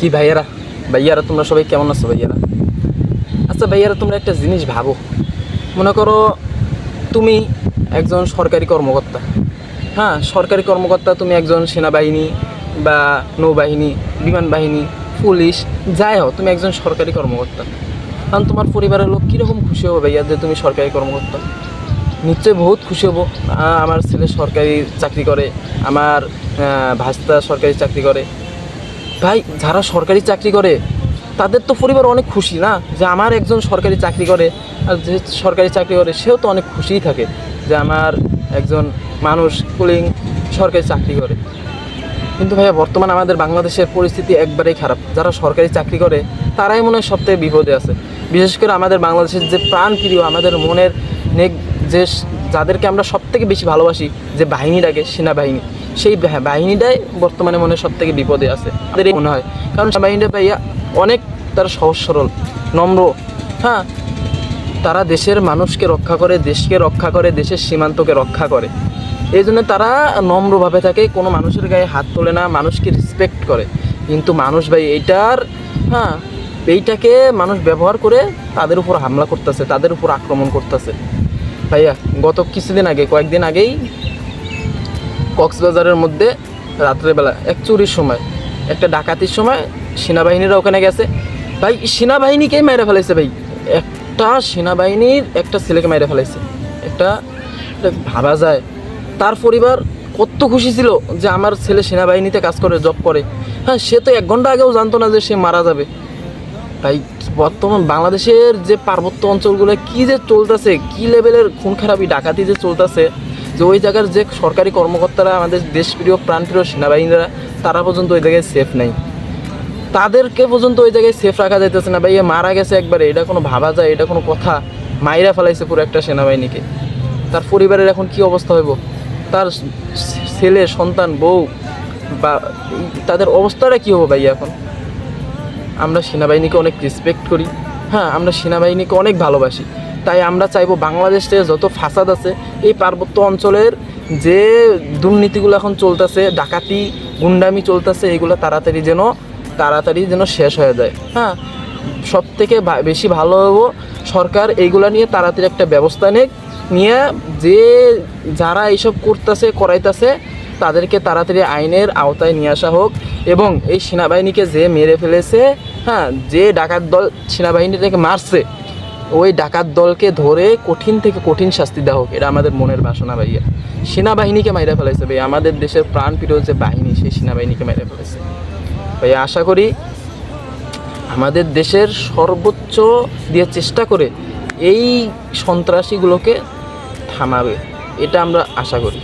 কি ভাইয়ারা? ভাইয়ারা, তোমরা সবাই কেমন আছো ভাইয়ারা? আচ্ছা ভাইয়ারা, তোমরা একটা জিনিস ভাবো। মনে করো তুমি একজন সরকারি কর্মকর্তা। হ্যাঁ সরকারি কর্মকর্তা, তুমি একজন সেনাবাহিনী বা নৌবাহিনী, বিমান বাহিনী, পুলিশ, যাই হোক, তুমি একজন সরকারি কর্মকর্তা। কারণ তোমার পরিবারের লোক কীরকম খুশি হবে ভাইয়া যে তুমি সরকারি কর্মকর্তা? নিশ্চয়ই বহুত খুশি হব। আমার ছেলে সরকারি চাকরি করে, আমার ভাস্তা সরকারি চাকরি করে। ভাই, যারা সরকারি চাকরি করে, তাদের তো পরিবার অনেক খুশি না? যে আমার একজন সরকারি চাকরি করে, আর যে সরকারি চাকরি করে, সেও তো অনেক খুশিই থাকে যে আমার একজন মানুষ কুলিং সরকারি চাকরি করে। কিন্তু ভাইয়া, বর্তমান আমাদের বাংলাদেশের পরিস্থিতি একবারেই খারাপ। যারা সরকারি চাকরি করে, তারাই মনে হয় সবথেকে বিপদে আছে। বিশেষ করে আমাদের বাংলাদেশের যে প্রাণ প্রিয় আমাদের মনের নেক যে যাদেরকে আমরা সব থেকে বেশি ভালোবাসি, যে বাহিনীটাকে সেনাবাহিনী। সেই বাহিনীটাই বর্তমানে মনে সব থেকে বিপদে আছে। এই মনে হয়। কারণ সেনাবাহিনীটা ভাইয়া অনেক তারা সহজ সরল, নম্র। হ্যাঁ তারা দেশের মানুষকে রক্ষা করে, দেশকে রক্ষা করে, দেশের সীমান্তকে রক্ষা করে। এই জন্য তারা নম্রভাবে থাকে, কোনো মানুষের গায়ে হাত তোলে না, মানুষকে রেসপেক্ট করে। কিন্তু মানুষ ভাই, এইটার হ্যাঁ এইটাকে মানুষ ব্যবহার করে তাদের উপর হামলা করতেছে, তাদের উপর আক্রমণ করতেছে। ভাইয়া, গত কিছুদিন আগে, কয়েকদিন আগেই কক্সবাজারের মধ্যে রাত্রেবেলা, এক চুরির সময়, একটা ডাকাতির সময় সেনাবাহিনীরা ওখানে গেছে। ভাই সেনাবাহিনীকেই মেরে ফেলাইছে ভাই। একটা সেনাবাহিনীর একটা ছেলেকে মেরে ফেলাইছে। একটা ভাবা যায়। তার পরিবার কত খুশি ছিল যে আমার ছেলে সেনাবাহিনীতে কাজ করে জব করে। হ্যাঁ সে তো এক ঘণ্টা আগেও জানতো না যে সে মারা যাবে। তাই বর্তমান বাংলাদেশের যে পার্বত্য অঞ্চলগুলো, কি যে চলতেছে, কি লেভেলের খুন খারাপি ডাকাতি যে চলতেছে যে ওই জায়গার যে সরকারি কর্মকর্তারা, আমাদের দেশপ্রিয়, প্রাণপ্রিয় সেনাবাহিনীরা, তারা পর্যন্ত ওই জায়গায় সেফ নাই। তাদেরকে পর্যন্ত ওই জায়গায় সেফ রাখা যাইতেছে না। ভাই, এ মারা গেছে একবারে, এটা কোনো ভাবা যায়, এটা কোনো কথা। মাইরা ফেলাইছে পুরো একটা সেনাবাহিনীকে। তার পরিবারের এখন কি অবস্থা হইব? তার ছেলে, সন্তান, বউ, বা তাদের অবস্থাটা কী হব ভাই এখন? আমরা সেনাবাহিনীকে অনেক রেসপেক্ট করি। হ্যাঁ আমরা সেনাবাহিনীকে অনেক ভালোবাসি। তাই আমরা চাইব বাংলাদেশে যত ফাসাদ আছে, এই পার্বত্য অঞ্চলের যে দুর্নীতিগুলো এখন চলতেছে, ডাকাতি, গুন্ডামি চলতেছে, এগুলো তাড়াতাড়ি যেন তাড়াতাড়ি যেন শেষ হয়ে যায়। হ্যাঁ সব থেকে বেশি ভালো হব সরকার এইগুলো নিয়ে তাড়াতাড়ি একটা ব্যবস্থা নেক, নিয়ে যে যারা এইসব করতেছে, করাইতেছে, তাদেরকে তাড়াতাড়ি আইনের আওতায় নিয়ে আসা হোক এবং এই সেনাবাহিনীকে যে মেরে ফেলেছে হ্যাঁ যে ডাকাত দল সেনাবাহিনীটাকে মারছে ওই ডাকাত দলকে ধরে কঠিন থেকে কঠিন শাস্তি দেওয়া হোক, এটা আমাদের মনের বাসনা ভাইয়া। সেনাবাহিনীকে মাইরা ফেলাইছে ভাই আমাদের দেশের প্রাণ প্রিয় যে বাহিনী, সেই সেনাবাহিনীকে মাইরা ফেলেছে ভাই আশা করি আমাদের দেশের সর্বোচ্চ দিয়ে চেষ্টা করে এই সন্ত্রাসীগুলোকে থামাবে, এটা আমরা আশা করি।